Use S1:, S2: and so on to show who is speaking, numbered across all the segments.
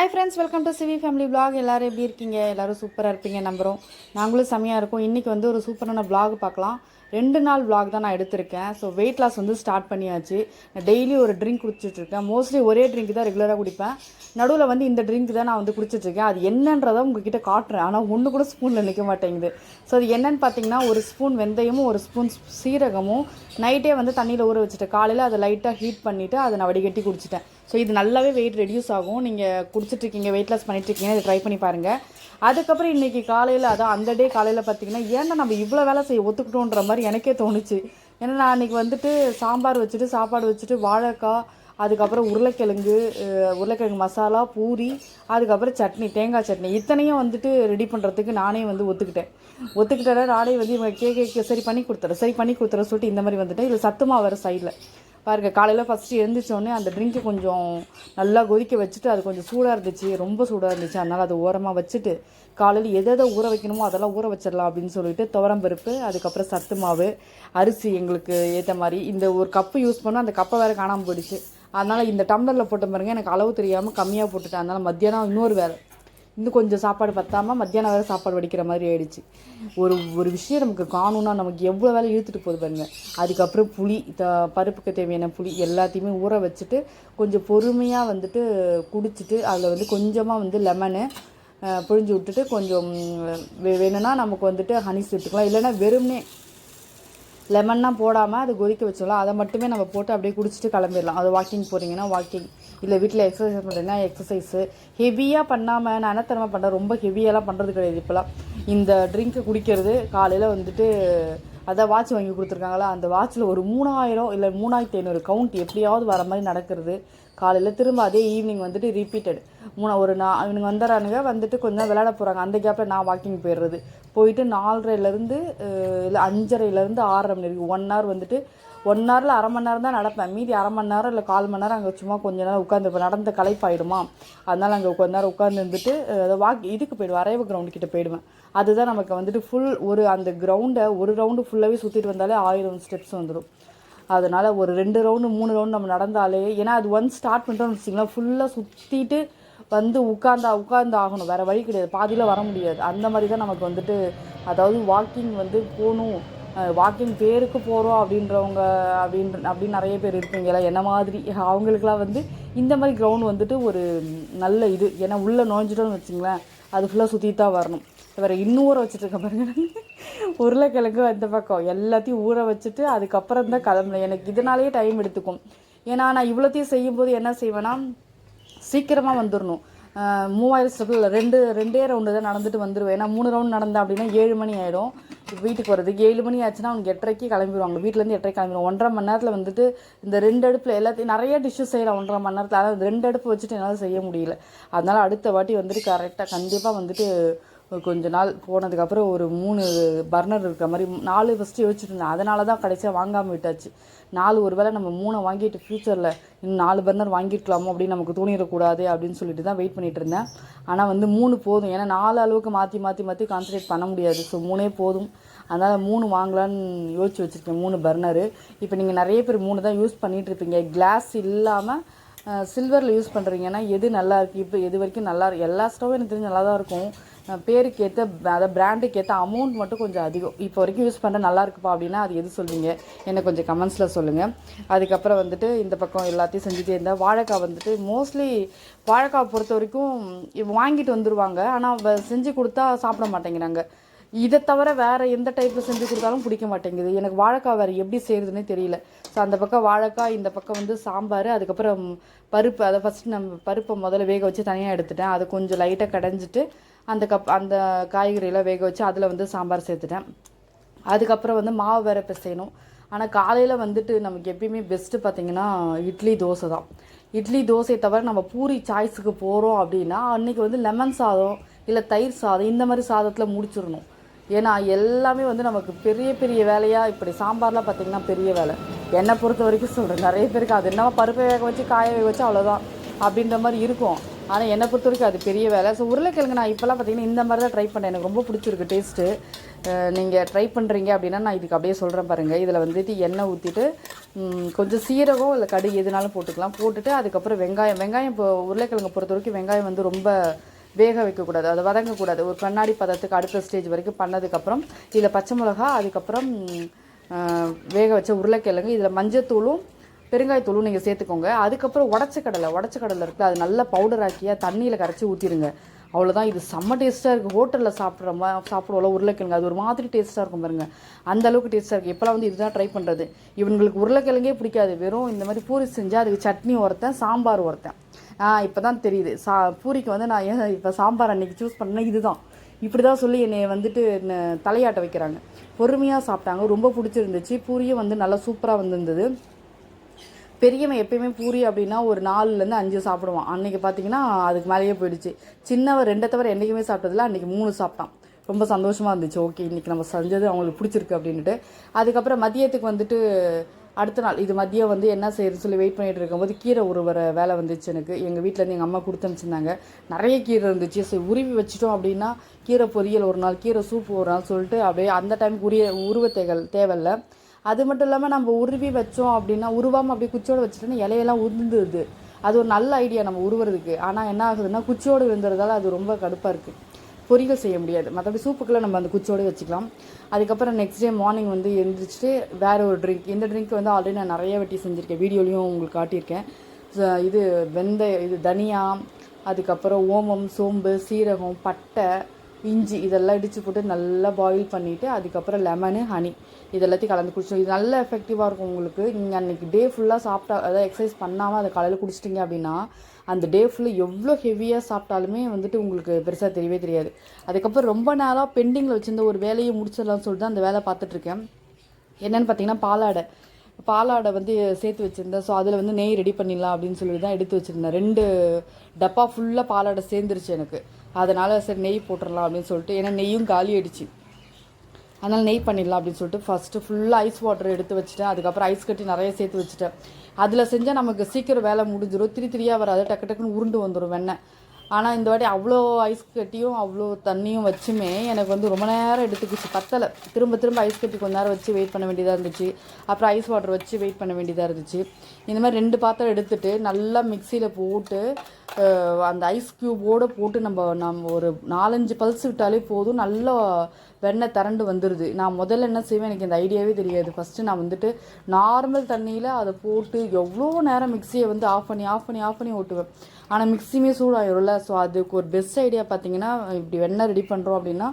S1: Hi friends welcome to CV family vlog எல்லோரும் எப்படி இருக்கீங்க? எல்லோரும் சூப்பராக இருப்பீங்க நம்புகிறோம் நாங்களும் செம்மையாக இருக்கும். இன்றைக்கி வந்து ஒரு சூப்பரான பிளாக் பார்க்கலாம். ரெண்டு நாள் பிளாக் தான் நான் எடுத்திருக்கேன். ஸோ வெயிட் லாஸ் வந்து ஸ்டார்ட் பண்ணியாச்சு. நான் டெய்லி ஒரு ட்ரிங்க் குடிச்சிட்ருக்கேன் மோஸ்ட்லி ஒரே ட்ரிங்க் தான் ரெகுலராக குடிப்பேன். நடுவில் வந்து இந்த ட்ரிங்க் தான் நான் வந்து குடிச்சிட்ருக்கேன் அது என்னன்றதை உங்ககிட்ட காட்டுறேன். ஆனால் ஒன்று கூட ஸ்பூனில் நிற்க மாட்டேங்குது. ஸோ அது என்னன்னு பார்த்தீங்கன்னா ஒரு ஸ்பூன் வெந்தயமும் ஒரு ஸ்பூன் சீரகமும் நைட்டே வந்து தண்ணியில் ஊற வச்சுட்டேன் காலையில் அதை லைட்டாக ஹீட் பண்ணிவிட்டு அதை நான் வடிகட்டி குடிச்சிட்டேன். ஸோ இது நல்லாவே வெயிட் ரெடியூஸ் ஆகும். நீங்கள் குடிச்சிட்ருக்கீங்க வெயிட் லாஸ் பண்ணிட்டுருக்கீங்க இதை ட்ரை பண்ணி பாருங்கள் அதுக்கப்புறம் இன்றைக்கி காலையில் அதான் அந்த டே காலையில் பார்த்தீங்கன்னா ஏன்டா நம்ம இவ்வளோ வேலை செய்ய ஒத்துக்கிட்டோன்ற மாதிரி எனக்கே தோணுச்சு. ஏன்னா நான் அன்றைக்கி வந்துட்டு சாம்பார் வச்சுட்டு சாப்பாடு வச்சுட்டு வாழைக்காய் அதுக்கப்புறம் உருளைக்கிழங்கு உருளைக்கிழங்கு மசாலா பூரி அதுக்கப்புறம் சட்னி தேங்காய் சட்னி இத்தனையும் வந்துட்டு ரெடி பண்ணுறதுக்கு நானே வந்து ஒத்துக்கிட்டேன். ஒத்துக்கிட்டேன் நானே வந்து இவங்க கே கேட்க சரி பண்ணி கொடுத்துறேன் சரி பண்ணி கொடுத்துறேன் சொல்லிட்டு இந்த மாதிரி வந்துட்டேன். இதில் சத்துமா வர சைடில் பாருங்க காலையில் ஃபஸ்ட்டு எழுந்திரிச்சோடனே அந்த ட்ரிங்க்கு கொஞ்சம் நல்லா கொதிக்க வச்சுட்டு அது கொஞ்சம் சூடாக இருந்துச்சு ரொம்ப சூடாக இருந்துச்சு. அதனால் அதை ஓரமாக வச்சுட்டு காலையில் எதை எதை ஊற வைக்கணுமோ அதெல்லாம் ஊற வச்சிடலாம் அப்படின்னு சொல்லிட்டு துவரம்பருப்பு அதுக்கப்புறம் சத்து மாவு அரிசி எங்களுக்கு ஏற்ற மாதிரி. இந்த ஒரு கப்பு யூஸ் பண்ணால் அந்த கப்பை வேறு காணாமல் போயிடுச்சு. அதனால் இந்த டம்ளரில் போட்ட பாருங்க எனக்கு அளவு தெரியாமல் கம்மியாக போட்டுட்டேன். அதனால் மத்தியானம் இன்னொரு வேலை. இன்னும் கொஞ்சம் சாப்பாடு பத்தாமல் மத்தியானம் வேறு சாப்பாடு வடிக்கிற மாதிரி ஆயிடுச்சு. ஒரு ஒரு விஷயம் நமக்கு காணும்னா நமக்கு எவ்வளோ வேலை இழுத்துட்டு போகுது பாருங்க. அதுக்கப்புறம் புளி த பருப்புக்கு தேவையான புளி எல்லாத்தையுமே ஊற வச்சுட்டு கொஞ்சம் பொறுமையாக வந்துட்டு குடிச்சிட்டு அதில் வந்து கொஞ்சமாக வந்து லெமனு புழிஞ்சு விட்டுட்டு கொஞ்சம் வே- வேணும்னா நமக்கு வந்துட்டு ஹனி சேர்த்துக்கலாம். இல்லைன்னா வெறுமனே லெமன்லாம் போடாமல் அது கொதிக்க வச்சிடலாம். அதை மட்டுமே நம்ம போட்டு அப்படியே குடிச்சிட்டு கிளம்பிடலாம். அது வாக்கிங் போகிறீங்கன்னா வாக்கிங் இல்லை வீட்டில் எக்ஸசைஸ் பண்ணுறீங்கன்னா எக்ஸசைஸு ஹெவியாக பண்ணாமல் நான் என்ன தரமாக பண்ணுறேன் ரொம்ப ஹெவியெல்லாம் பண்ணுறது கிடையாது இப்போலாம். இந்த ட்ரிங்க்கு குடிக்கிறது காலையில் வந்துட்டு அதான் வாட்ச் வாங்கி கொடுத்துருக்காங்களா? அந்த வாட்சில் ஒரு மூணாயிரம் இல்லை மூணாயிரத்தி ஐநூறு கவுண்ட் எப்படியாவது வர மாதிரி நடக்கிறது. காலையில் திரும்ப அதே ஈவினிங் வந்துட்டு ரிப்பீட்டட் மூணு ஒரு நான் இவனுங்க வந்துடுறானுங்க வந்துட்டு கொஞ்ச நேரம் விளையாட போகிறாங்க அந்த கேப்பில் நான் வாக்கிங் போயிடுறது. போயிட்டு நாலரைலேருந்து இல்லை அஞ்சரைலேருந்து ஆறரை மணி வரைக்கும் ஒன் ஹவர் வந்துட்டு ஒன் ஹவரில் அரை மணி நேரம் தான் நடப்பேன். மீதி அரை மணி நேரம் இல்லை கால் மணி நேரம் அங்கே சும்மா கொஞ்சம் நேரம் உட்காந்துருப்பேன் நடந்த களைப்பாயிடுமா? அதனால் அங்கே கொஞ்ச நேரம் உட்காந்து இருந்துட்டு அதை வாக் இதுக்கு போயிடுவேன். வரைவு கிரவுண்டு கிட்டே போயிடுவேன். அதுதான் நமக்கு வந்துட்டு ஃபுல் ஒரு அந்த கிரவுண்டை ஒரு ரவுண்டு ஃபுல்லாகவே சுற்றிட்டு வந்தாலே ஆயிரம் ஸ்டெப்ஸ் வந்துடும் அதனால் ஒரு ரெண்டு ரவுண்டு மூணு ரவுண்டு நம்ம நடந்தாலே ஏன்னா அது ஒன்ஸ் ஸ்டார்ட் பண்ணிட்டோம்னு வச்சிங்களேன் ஃபுல்லாக சுற்றிட்டு வந்து உட்காந்தா உட்காந்து ஆகணும். வேறு வழி கிடையாது. பாதியில் வர முடியாது. அந்த மாதிரி தான் நமக்கு வந்துட்டு அதாவது வாக்கிங் வந்து போகணும் வாக்கிங் பேருக்கு போகிறோம் அப்படின்றவங்க அப்படின்ற அப்படின்னு நிறைய பேர் இருப்பீங்களா என்ன மாதிரி? அவங்களுக்குலாம் வந்து இந்த மாதிரி கிரவுண்ட் வந்துட்டு ஒரு நல்ல இது. ஏன்னா உள்ளே நுழைஞ்சிட்டோம்னு வச்சுங்களேன் அது ஃபுல்லாக சுற்றி தான் வரணும். வேறு இன்னும் ஊற வச்சுட்டு இருக்க பாருங்க. உருளைக்கிழங்கு அந்த பக்கம். எல்லாத்தையும் ஊற வச்சுட்டு அதுக்கப்புறம் தான் கிளம்புனேன் எனக்கு இதனாலேயே டைம் எடுத்துக்கும். ஏன்னா நான் இவ்வளோத்தையும் செய்யும்போது என்ன செய்வேன்னா சீக்கிரமாக வந்துடணும் மூவாயிரம் ஸ்டெப்பில் ரெண்டு ரெண்டே ரவுண்டு தான் நடந்துட்டு வந்துடுவேன் ஏன்னா மூணு ரவுண்ட் நடந்தேன் அப்படின்னா ஏழு மணி ஆகிடும் வீட்டுக்கு வர்றதுக்கு ஏழு மணி ஆச்சுன்னா அவங்க எட்டரைக்கு கிளம்பிடுவாங்க வீட்டிலேருந்து எட்டரைக்கு கிளம்பிடுவோம் ஒன்றரை மணி நேரத்தில் வந்துட்டு இந்த ரெண்டு அடுப்பில் எல்லாத்தையும் நிறைய டிஷ்ஷஸ் செய்யலாம். ஒன்றரை மணி நேரத்தில். ஆனால் ரெண்டு அடுப்பு வச்சுட்டு என்னால் செய்ய முடியல. அதனால் அடுத்த வாட்டி வந்துட்டு கரெக்டாக கண்டிப்பாக வந்துட்டு கொஞ்ச நாள் போனதுக்கப்புறம் ஒரு மூணு பர்னர் இருக்கிற மாதிரி நாலு ஃபஸ்ட்டு யோசிச்சுருந்தேன். அதனால தான் கடைசியாக வாங்காமல் விட்டாச்சு. நாலு ஒரு வேளை நம்ம மூணை வாங்கிட்டு ஃப்யூச்சரில் இன்னும் நாலு பர்னர் வாங்கிருக்கலாமோ அப்படின்னு நமக்கு தோணிடக்கூடாது அப்படின்னு சொல்லிட்டு தான் வெயிட் பண்ணிகிட்டு இருந்தேன். ஆனால் வந்து மூணு போதும். ஏன்னா நாலு அளவுக்கு மாற்றி மாற்றி மாற்றி கான்சன்ட்ரேட் பண்ண முடியாது. ஸோ மூணே போதும். அதனால் மூணு வாங்கலான்னு யோசிச்சு வச்சுருக்கேன் மூணு பர்னரு இப்போ நீங்கள் நிறைய பேர் மூணு தான் யூஸ் பண்ணிகிட்டு இருப்பீங்க. கிளாஸ் இல்லாமல் சில்வரில் யூஸ் பண்ணுறீங்கன்னா எது நல்லா இருக்குது இப்போ எது வரைக்கும் நல்லா எல்லா ஸ்டவ்வும் எனக்கு தெரிஞ்சு நல்லா தான் இருக்கும். பேருக்கு ஏற்ற அதை பிராண்டுக்கு ஏற்ற அமௌண்ட் மட்டும் கொஞ்சம் அதிகம். இப்போ வரைக்கும் யூஸ் பண்ணுற நல்லா இருக்குப்பா அப்படின்னா அது எது சொல்வீங்க? எனக்கு கொஞ்சம் கமெண்ட்ஸில் சொல்லுங்கள் அதுக்கப்புறம் வந்துட்டு இந்த பக்கம் எல்லாத்தையும் செஞ்சுட்டே இருந்தேன் வாழைக்காய் வந்துட்டு மோஸ்ட்லி வாழைக்காய் பொறுத்த வரைக்கும் வாங்கிட்டு வந்துடுவாங்க ஆனால் செஞ்சு கொடுத்தா சாப்பிட மாட்டேங்கிறாங்க. இதை தவிர வேறு எந்த டைப்பில் செஞ்சு கொடுத்தாலும் பிடிக்க மாட்டேங்குது. எனக்கு வாழைக்காய் வேறு எப்படி செய்கிறதுனே தெரியல. ஸோ அந்த பக்கம் வாழைக்காய் இந்த பக்கம் வந்து சாம்பார் அதுக்கப்புறம் பருப்பு. அதை ஃபஸ்ட்டு நம்ம பருப்பை முதல்ல வேக வச்சு தனியாக எடுத்துட்டேன். அதை கொஞ்சம் லைட்டாக கடைஞ்சிட்டு அந்த கப் அந்த காய்கறியெல்லாம் வேக வச்சு அதில் வந்து சாம்பார் சேர்த்துட்டேன். அதுக்கப்புறம் வந்து மாவு வேற பிசையணும். ஆனால் காலையில் வந்துட்டு நமக்கு எப்பயுமே பெஸ்ட்டு பார்த்தீங்கன்னா இட்லி தோசை தான். இட்லி தோசையை தவிர நம்ம பூரி சாய்ஸுக்கு போகிறோம் அப்படின்னா அன்றைக்கி வந்து லெமன் சாதம் இல்லை தயிர் சாதம் இந்த மாதிரி சாதத்தில் முடிச்சிடணும். ஏன்னா எல்லாமே வந்து நமக்கு பெரிய பெரிய வேலையாக இப்படி சாம்பார்லாம் பார்த்திங்கன்னா பெரிய வேலை. என்னை பொறுத்த வரைக்கும் சொல்கிறேன் நிறைய பேருக்கு அது என்னவோ பருப்பை வேக வச்சு காய வேக வச்சு அவ்வளோதான் அப்படின்ற மாதிரி இருக்கும். ஆனால் என்னை பொறுத்த வரைக்கும் அது பெரிய வேலை. ஸோ உருளைக்கிழங்கு நான் இப்போலாம் பார்த்தீங்கன்னா இந்த மாதிரி தான் ட்ரை பண்ணேன். எனக்கு ரொம்ப பிடிச்சிருக்கு டேஸ்ட்டு நீங்கள் ட்ரை பண்ணுறீங்க அப்படின்னா நான் இதுக்கு அப்படியே சொல்கிறேன் பாருங்கள் இதில் வந்துட்டு எண்ணெய் ஊற்றிட்டு கொஞ்சம் சீரகம் இல்லை கடுகு எதுனாலும் போட்டுக்கலாம். போட்டுட்டு அதுக்கப்புறம் வெங்காயம். வெங்காயம் இப்போ உருளைக்கிழங்கு பொறுத்த வரைக்கும் வெங்காயம் வந்து ரொம்ப வேக வைக்கக்கூடாது அதை வதங்கக்கூடாது. ஒரு கண்ணாடி பதத்துக்கு அடுத்த ஸ்டேஜ் வரைக்கும் பண்ணதுக்கப்புறம் இதில் பச்சை மிளகா அதுக்கப்புறம் வேக வச்ச உருளைக்கிழங்கு இதில் மஞ்சத்தூளும் பெருங்காயத்தூளும் நீங்கள் சேர்த்துக்கோங்க. அதுக்கப்புறம் உடச்ச கடலை உடச்ச கடலை இருக்குது அது நல்லா பவுடர் தண்ணியில் கரைச்சி ஊற்றிடுங்க அவ்வளோதான் இது செம்ம டேஸ்ட்டாக இருக்குது ஹோட்டலில் சாப்பிட்ற மா சாப்பிடுவோம்ல உருளைக்கிழங்கு அது ஒரு மாதிரி டேஸ்ட்டாக இருக்கும் பாருங்க. அந்த அளவுக்கு டேஸ்ட்டாக இருக்குது இப்போலாம் வந்து இதுதான் ட்ரை பண்ணுறது இவங்களுக்கு உருளைக்கிழங்கே பிடிக்காது. வெறும் இந்த மாதிரி பூரி செஞ்சால் அதுக்கு சட்னி ஒருத்தன் சாம்பார் ஒருத்தன் இப்போ தான் தெரியுது. சா பூரிக்கு வந்து நான் ஏன் இப்போ சாம்பார் அன்றைக்கி சூஸ் பண்ணேன்னா இதுதான். இப்படி தான் சொல்லி என்னை வந்துட்டு என்ன தலையாட்ட வைக்கிறாங்க. பொறுமையாக சாப்பிட்டாங்க. ரொம்ப பிடிச்சிருந்துச்சு. பூரியும் வந்து நல்லா சூப்பராக வந்திருந்தது. பெரியவன் எப்பயுமே பூரி அப்படின்னா ஒரு நாலுலேருந்து அஞ்சு சாப்பிடுவான். அன்னைக்கு பார்த்தீங்கன்னா அதுக்கு மேலேயே போயிடுச்சு. சின்னவன் ரெண்டை தவிர என்றைக்குமே சாப்பிட்டதில்ல. அன்றைக்கி மூணு சாப்பிட்டான். ரொம்ப சந்தோஷமாக இருந்துச்சு. ஓகே இன்றைக்கி நம்ம செஞ்சது அவங்களுக்கு பிடிச்சிருக்கு அப்படின்ட்டு அதுக்கப்புறம் மதியத்துக்கு வந்துட்டு அடுத்த நாள் இது மதியம் வந்து என்ன செய்யறதுன்னு சொல்லி வெயிட் பண்ணிட்டு இருக்கும்போது கீரை உருவர வேலை வந்துச்சு எனக்கு. எங்கள் வீட்டிலேருந்து எங்கள் அம்மா கொடுத்து அனுப்பிச்சிருந்தாங்க. நிறைய கீரை இருந்துச்சு. சரி உருவி வச்சிட்டோம் அப்படின்னா கீரை பொரியல் ஒரு நாள் கீரை சூப் ஒரு நாள் சொல்லிட்டு அப்படியே அந்த டைமுக்கு உரிய உருவ தேகல் தேவையில்ல. அது மட்டும் இல்லாமல் நம்ம உருவி வச்சோம் அப்படின்னா உருவாமல் அப்படியே குச்சியோடு வச்சுட்டோன்னா இலையெல்லாம் உதிர்ந்துருது. அது ஒரு நல்ல ஐடியா நம்ம உருவுறதுக்கு. ஆனால் என்ன ஆகுதுன்னா குச்சியோடு விழுந்துறதால அது ரொம்ப கடுப்பாக இருக்குது பொரியல் செய்ய முடியாது. மற்றபடி சூப்புக்கெல்லாம் நம்ம அந்த குச்சோடு வச்சுக்கலாம். அதுக்கப்புறம் நெக்ஸ்ட் டே மார்னிங் வந்து எழுந்திரிச்சிட்டு வேறு ஒரு ட்ரிங்க் இந்த ட்ரிங்க் வந்து ஆல்ரெடி நான் நிறைய வாட்டி செஞ்சுருக்கேன். வீடியோலையும் உங்களுக்கு காட்டியிருக்கேன். இது வெந்தய இது தனியா அதுக்கப்புறம் ஓமம் சோம்பு சீரகம் பட்டை இஞ்சி இதெல்லாம் இடித்து போட்டு நல்லா பாயில் பண்ணிவிட்டு அதுக்கப்புறம் லெமனு ஹனி இது எல்லாத்தையும் கலந்து குடிச்சோம் இது நல்ல எஃபெக்டிவாக இருக்கும் உங்களுக்கு. நீங்கள் அன்றைக்கி டே ஃபுல்லாக சாப்பிட்டா அதாவது எக்ஸசைஸ் பண்ணாமல் அதை காலையில் குடிச்சிட்டிங்க அப்படின்னா அந்த டே ஃபுல்லாக எவ்வளோ ஹெவியாக சாப்பிட்டாலுமே வந்துட்டு உங்களுக்கு பெருசாக தெரியவே தெரியாது. அதுக்கப்புறம் ரொம்ப நேரம் பெண்டிங்கில் வச்சுருந்த ஒரு வேலையை முடிச்சிடலாம்னு சொல்லிட்டு அந்த வேலை பார்த்துட்ருக்கேன் என்னன்னு பார்த்தீங்கன்னா பாலாடை. பாலாடை வந்து சேர்த்து வச்சுருந்தேன். ஸோ அதில் வந்து நெய் ரெடி பண்ணிடலாம் அப்படின்னு சொல்லி தான் எடுத்து வச்சுருந்தேன். ரெண்டு டப்பா ஃபுல்லாக பாலாடை சேர்ந்துருச்சு எனக்கு. அதனால் சரி நெய் போட்டுடலாம் அப்படின்னு சொல்லிட்டு ஏன்னா நெய்யும் காலி ஆயிடுச்சு. அதனால் நெய் பண்ணிடலாம் அப்படின்னு சொல்லிட்டு ஃபஸ்ட்டு ஃபுல்லாக ஐஸ் வாட்டர் எடுத்து வச்சுட்டேன். அதுக்கப்புறம் ஐஸ் கட்டி நிறைய சேர்த்து வச்சுட்டேன். அதில் செஞ்சால் நமக்கு சீக்கிரம் வேலை முடிஞ்சிடும் திரி திரியாக வராது. டக்கு டக்குன்னு உருண்டு வந்துடும் வெண்ணெய். ஆனால் இந்த வாட்டி அவ்வளோ ஐஸ் கட்டியும் அவ்வளோ தண்ணியும் வச்சுமே எனக்கு வந்து ரொம்ப நேரம் எடுத்துக்கிச்சு. பத்தலை. திரும்ப திரும்ப ஐஸ் கட்டி கொஞ்ச நேரம் வச்சு வெயிட் பண்ண வேண்டியதாக இருந்துச்சு. அப்புறம் ஐஸ் வாட்டர் வச்சு வெயிட் பண்ண வேண்டியதாக இருந்துச்சு. இந்த மாதிரி ரெண்டு பாத்திரம் எடுத்துட்டு நல்லா மிக்சியில் போட்டு அந்த ஐஸ் க்யூபோடு போட்டு நம்ம நம்ம ஒரு நாலஞ்சு பல்ஸ் விட்டாலே போதும். நல்லா வெண்ணெய் திரண்டு வந்துடுது நான் முதல்ல என்ன செய்வேன் எனக்கு இந்த ஐடியாவே தெரியாது. ஃபஸ்ட்டு நான் வந்துட்டு நார்மல் தண்ணியில் அதை போட்டு எவ்வளோ நேரம் மிக்சியை வந்து ஆஃப் பண்ணி ஆஃப் பண்ணி ஆஃப் பண்ணி ஓட்டுவேன். ஆனால் மிக்சியுமே சூடாயிரும்ல. ஸோ அதுக்கு ஒரு பெஸ்ட் ஐடியா பார்த்தீங்கன்னா இப்படி வெண்ணெய் ரெடி பண்ணுறோம் அப்படின்னா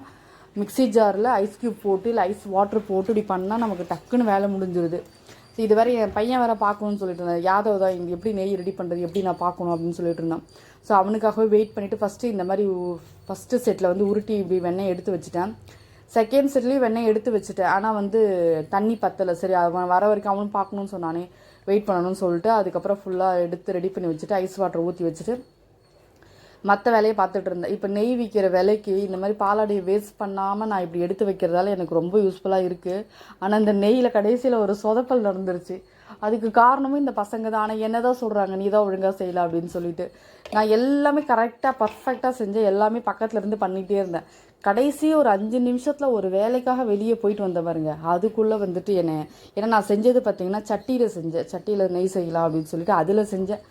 S1: மிக்ஸி ஜாரில் ஐஸ் க்யூப் போட்டு இல்லை ஐஸ் வாட்டர் போட்டு இப்படி பண்ணால் நமக்கு டக்குன்னு வேலை முடிஞ்சிருது. ஸோ இது என் பையன் வேறு பார்க்கணும்னு சொல்லிட்டு இருந்தேன். யாதவ் தான் இங்கே எப்படி நெய் ரெடி பண்ணுறது எப்படி நான் பார்க்கணும் அப்படின்னு சொல்லிட்டு இருந்தேன். ஸோ அவனுக்காகவே வெயிட் பண்ணிவிட்டு ஃபஸ்ட்டு இந்த மாதிரி ஃபஸ்ட்டு செட்டில் வந்து உருட்டி இப்படி வெண்ணெய் எடுத்து வச்சுட்டேன். செகண்ட் செட்லேயும் வெண்ணெய் எடுத்து வச்சுட்டேன். ஆனால் வந்து தண்ணி பத்தலை. சரி அவன் வர வரைக்கும் அவனும் பார்க்கணும்னு சொன்னானே வெயிட் பண்ணணும்னு சொல்லிட்டு அதுக்கப்புறம் ஃபுல்லாக எடுத்து ரெடி பண்ணி வச்சுட்டு ஐஸ் வாட்டர் ஊற்றி வச்சுட்டு மற்ற வேலையை பார்த்துட்டு இருந்தேன். இப்போ நெய் விற்கிற விலைக்கு இந்த மாதிரி பாலாடையை வேஸ்ட் பண்ணாமல் நான் இப்படி எடுத்து வைக்கிறதால எனக்கு ரொம்ப யூஸ்ஃபுல்லாக இருக்குது ஆனால் இந்த நெய்யில் கடைசியில் ஒரு சொதப்பல் நடந்துருச்சு. அதுக்கு காரணமும் இந்த பசங்க தான். ஆனால் என்ன தான் சொல்கிறாங்க நீ தான் ஒழுங்காக செய்யலாம் அப்படின்னு சொல்லிட்டு. நான் எல்லாமே கரெக்டாக பர்ஃபெக்டாக செஞ்சேன் எல்லாமே பக்கத்தில் இருந்து பண்ணிகிட்டே இருந்தேன். கடைசி ஒரு அஞ்சு நிமிஷத்தில் ஒரு வேலைக்காக வெளியே போயிட்டு வந்த பாருங்க. அதுக்குள்ளே வந்துட்டு என்ன ஏன்னா நான் செஞ்சது பார்த்தீங்கன்னா சட்டியில் செஞ்சேன். சட்டியில் நெய் செய்யலாம் அப்படின்னு சொல்லிட்டு அதில் செஞ்சேன்.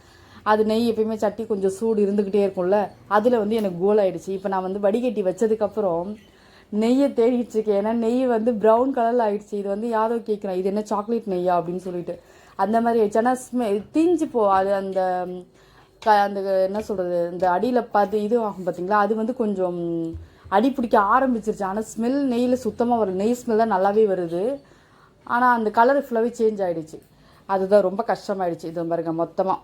S1: அது நெய் எப்பயுமே சட்டி கொஞ்சம் சூடு இருந்துக்கிட்டே இருக்கும்ல அதில் வந்து எனக்கு கோல் ஆகிடுச்சு இப்போ நான் வந்து வடிகட்டி வச்சதுக்கப்புறம் நெய்யை தேடிட்டு இருக்கேன். ஏன்னா நெய் வந்து ப்ரௌன் கலரில் ஆகிடுச்சு இது வந்து யாதோ கேட்குறேன் இது என்ன சாக்லேட் நெய்யா அப்படின்னு சொல்லிட்டு. அந்த மாதிரி ஆயிடுச்சு. ஆனால் ஸ்மெ தீஞ்சு போ அது அந்த க அந்த என்ன சொல்கிறது இந்த அடியில் பார்த்து இது ஆகும் பார்த்தீங்களா அது வந்து கொஞ்சம் அடி பிடிக்க ஆரம்பிச்சிருச்சு. ஆனால் ஸ்மெல் நெய்யில் சுத்தமாக வரும் நெய் ஸ்மெல் தான் நல்லாவே வருது. ஆனால் அந்த கலர் ஃபுல்லாகவே சேஞ்ச் ஆகிடுச்சு அதுதான் ரொம்ப கஷ்டமாயிடுச்சு. இது பாருங்க மொத்தமாக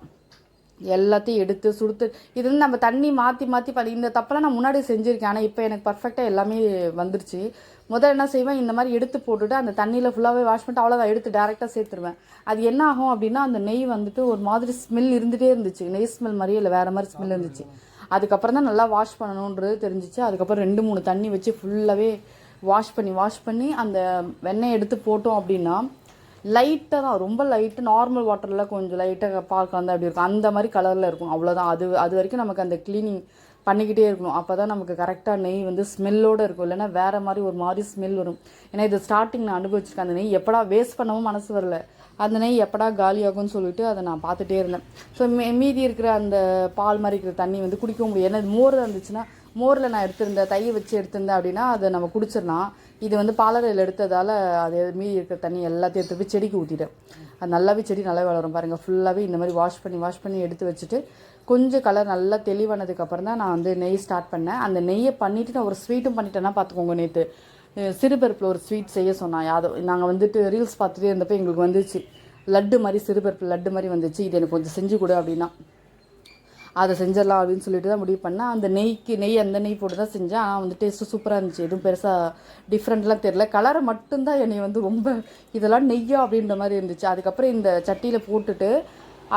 S1: எல்லாத்தையும் எடுத்து சுடுத்து இது வந்து நம்ம தண்ணி மாற்றி மாற்றி பண்ணி இந்த தப்பெல்லாம் நான் முன்னாடி செஞ்சுருக்கேன். ஆனால் இப்போ எனக்கு பர்ஃபெக்டாக எல்லாமே வந்துருச்சு. முதல்ல என்ன செய்வேன்? இந்த மாதிரி எடுத்து போட்டுட்டு அந்த தண்ணியில் ஃபுல்லாகவே வாஷ் பண்ணிட்டு அவ்வளோதான் எடுத்து டேரெக்டாக சேர்த்துருவேன். அது என்ன ஆகும் அப்படின்னா அந்த நெய் வந்துட்டு ஒரு மாதிரி ஸ்மெல் இருந்துகிட்டே இருந்துச்சு. நெய் ஸ்மெல் மாதிரியே இல்லை வேறு மாதிரி ஸ்மெல் இருந்துச்சு. அதுக்கப்புறம் தான் நல்லா வாஷ் பண்ணணுன்றது தெரிஞ்சிச்சு. அதுக்கப்புறம் ரெண்டு மூணு தண்ணி வச்சு ஃபுல்லாகவே வாஷ் பண்ணி வாஷ் பண்ணி அந்த வெண்ணெய் எடுத்து போட்டோம் அப்படின்னா லைட்டாக தான் ரொம்ப லைட்டு நார்மல் வாட்டரில் கொஞ்சம் லைட்டாக பார்க்க வந்து அப்படி இருக்கும்? அந்த மாதிரி கலரில் இருக்கும். அவ்வளோதான் அது அது வரைக்கும் நமக்கு அந்த க்ளீனிங் பண்ணிக்கிட்டே இருக்கணும். அப்போ தான் நமக்கு கரெக்டாக நெய் வந்து ஸ்மெல்லோடு இருக்கும். இல்லைன்னா வேறு மாதிரி ஒரு மாதிரி ஸ்மெல் வரும். ஏன்னா இது ஸ்டார்டிங் நான் அனுபவிச்சிருக்கேன் அந்த நெய். எப்படா வேஸ்ட் பண்ணவும் மனசு வரல. அந்த நெய் எப்படா காலியாகும்னு சொல்லிட்டு அதை நான் பார்த்துட்டே இருந்தேன். ஸோ மீ மீதி இருக்கிற அந்த பால் மாதிரி இருக்கிற தண்ணி வந்து குடிக்க முடியும் ஏன்னா மோர் இருந்துச்சுன்னா மோரில் நான் எடுத்திருந்தேன் தையை வச்சு எடுத்திருந்தேன் அப்படின்னா அதை நம்ம குடிச்சிடலாம். இது வந்து பாலரையில் எடுத்ததால் அது மீதி இருக்கிற தண்ணி எல்லாத்தையும் எடுத்து போய் செடிக்கு ஊற்றிட்டேன் அது நல்லாவே செடி நல்லா வளரும் பாருங்கள் ஃபுல்லாகவே இந்த மாதிரி வாஷ் பண்ணி வாஷ் பண்ணி எடுத்து வச்சுட்டு கொஞ்சம் கலர் நல்லா தெளிவானதுக்கப்புறம் தான் நான் வந்து நெய் ஸ்டார்ட் பண்ணேன். அந்த நெய்யை பண்ணிவிட்டு நான் ஒரு ஸ்வீட்டும் பண்ணிட்டேன்னா பார்த்துக்கோங்க நேற்று சிறுபருப்பில் ஒரு ஸ்வீட் செய்ய சொன்னான் யாதோ நாங்கள் வந்துட்டு ரீல்ஸ் பார்த்துட்டே இருந்தப்போ எங்களுக்கு வந்துச்சு. லட்டு மாதிரி சிறுபருப்பு லட்டு மாதிரி வந்துச்சு. இது எனக்கு கொஞ்சம் செஞ்சு கொடு அப்படின்னா. அதை செஞ்சிடலாம் அப்படின்னு சொல்லிட்டு தான் முடிவு பண்ணேன். அந்த நெய்க்கு நெய் அந்த நெய் போட்டு தான் செஞ்சேன். ஆனால் வந்து டேஸ்ட்டு சூப்பராக இருந்துச்சு. எதுவும் பெருசாக டிஃப்ரெண்ட்லாம் தெரில கலரை மட்டும்தான் என்னை வந்து ரொம்ப இதெல்லாம் நெய்யா அப்படின்ற மாதிரி இருந்துச்சு. அதுக்கப்புறம் இந்த சட்டியில் போட்டுட்டு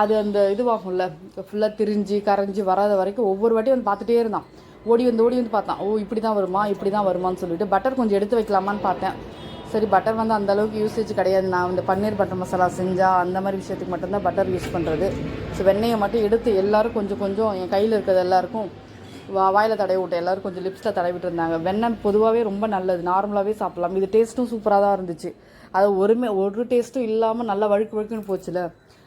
S1: அது அந்த இதுவாகும்ல. ஃபுல்லாக திரிஞ்சு கரைஞ்சி வராத வரைக்கும் ஒவ்வொரு வாட்டியும் வந்து பார்த்துட்டே இருந்தான். ஓடி வந்து ஓடி வந்து பார்த்தான். ஓ இப்படி தான் வருமா? இப்படி தான் வருமான்னு சொல்லிட்டு பட்டர் கொஞ்சம் எடுத்து வைக்கலாமான்னு பார்த்தேன். சரி பட்டர் வந்து அந்த அளவுக்கு யூசேஜ் கிடையாது. நான் இந்த பன்னீர் பட்டர் மசாலா செஞ்சால் அந்த மாதிரி விஷயத்துக்கு மட்டும்தான் பட்டர் யூஸ் பண்ணுறது ஸோ வெண்ணெயை மட்டும் எடுத்து எல்லோரும் கொஞ்சம் கொஞ்சம் என் கையில் இருக்கிறது எல்லாருக்கும் வா வாயில் தடவி விட்டேன் எல்லோரும் கொஞ்சம் லிப்ஸில் தடவிட்டு இருந்தாங்க வெண்ணெய் பொதுவாகவே ரொம்ப நல்லது. நார்மலாகவே சாப்பிட்லாம். இது டேஸ்ட்டும் சூப்பராக தான் இருந்துச்சு. அது ஒருமே ஒரு டேஸ்ட்டும் இல்லாமல் நல்லா வழுக்கு வழுக்குன்னு போச்சுல.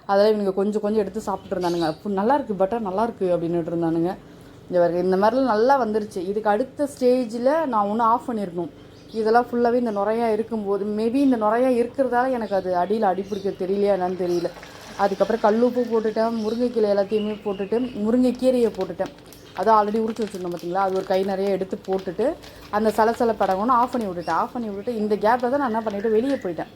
S1: அதெல்லாம் இவங்க கொஞ்சம் கொஞ்சம் எடுத்து சாப்பிட்டு இருந்தானுங்க. அப்போ நல்லா இருக்குது பட்டர் நல்லாயிருக்கு அப்படின்னுட்டு இருந்தானுங்க. இந்த இந்த மாதிரிலாம் நல்லா வந்துருச்சு. இதுக்கு அடுத்த ஸ்டேஜில் நான் ஒன்று ஆஃப் பண்ணியிருக்கணும் இதெல்லாம் ஃபுல்லாகவே இந்த நுறையா இருக்கும்போது மேபி இந்த நுறையா இருக்கிறதால எனக்கு அது அடியில் அடி பிடிக்க தெரியலையா என்னன்னு தெரியல. அதுக்கப்புறம் கல்லுப்பு போட்டுட்டேன் முருங்கைக்கீரை எல்லாத்தையுமே போட்டுட்டு முருங்கைக்கீரையை போட்டுட்டேன். அதான் ஆல்ரெடி உரிச்சு வச்சுருந்தோம் பார்த்தீங்களா அது ஒரு கை நிறைய எடுத்து போட்டுட்டு அந்த சலசல படங்கன்னு ஆஃப் பண்ணி விட்டுட்டேன். ஆஃப் பண்ணி விட்டுட்டு இந்த கேப்பில் தான் நான் என்ன பண்ணிவிட்டு வெளியே போயிட்டேன்.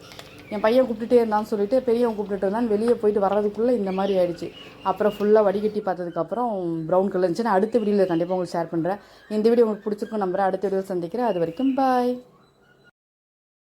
S1: என் பையன் கூப்பிட்டுட்டே இருந்தான்னு சொல்லிட்டு பெரியவன் கூப்பிட்டுட்டு இருந்தான் வெளியே போயிட்டு வர்றதுக்குள்ளே இந்த மாதிரி ஆயிடுச்சு. அப்புறம் ஃபுல்லாக வடிகட்டி பார்த்ததுக்கப்புறம் ப்ரௌன் கலர் இருந்துச்சு. நான் அடுத்த வீடியோவில் கண்டிப்பாக உங்களுக்கு ஷேர் பண்ணுறேன் இந்த வீடியோ உங்களுக்கு பிடிச்சிருக்கும் நம்புறேன். அடுத்த வீடியோ சந்திக்கிறேன். அது வரைக்கும் பாய்